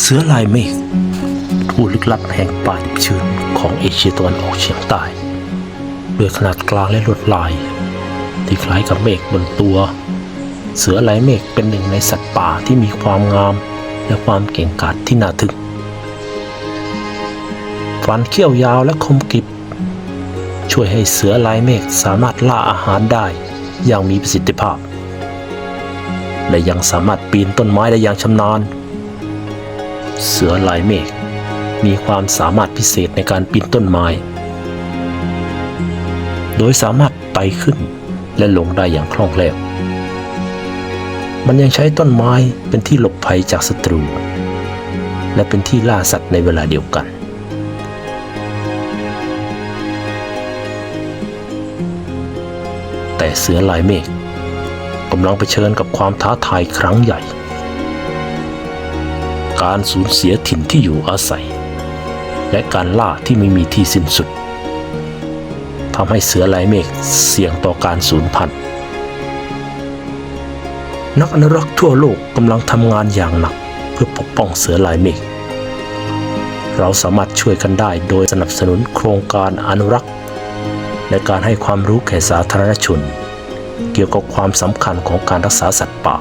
เสือลายเมฆผู้ลึกลับแห่งป่าดิบชื้นของเอเชียตะวันออกเฉียงใต้ด้วยขนาดกลางและลวดลาย ที่คล้ายกับเมฆบนตัว เสือลายเมฆเป็นหนึ่งในสัตว์ป่าที่มีความงามและความเก่งกาจที่น่าทึ่งฟันเขี้ยวยาวและคมกริบ ช่วยให้เสือลายเมฆสามารถล่าอาหารได้อย่างมีประสิทธิภาพ และยังสามารถปีนต้นไม้ได้อย่างชำนาญ เสือลายเมฆมีความสามารถพิเศษในการปีนต้นไม้ โดยสามารถไต่ขึ้นและลงได้อย่างคล่องแคล่ว มันยังใช้ต้นไม้เป็นที่หลบภัยจากศัตรู และเป็นที่ล่าสัตว์ในเวลาเดียวกัน แต่เสือลายเมฆกำลังเผชิญกับความท้าทายครั้งใหญ่ การสูญเสียถิ่นที่อยู่อาศัย และการล่าที่ไม่มีที่สิ้นสุดทำให้เสือลายเมฆเสี่ยงต่อการสูญพันธุ์ นักอนุรักษ์ทั่วโลกกำลังทำงานอย่างหนักเพื่อปกป้องเสือลายเมฆเราสามารถช่วยกันได้โดยสนับสนุนโครงการอนุรักษ์ และการให้ความรู้แก่สาธารณชน เกี่ยวกับความสำคัญของการรักษาสัตว์ป่า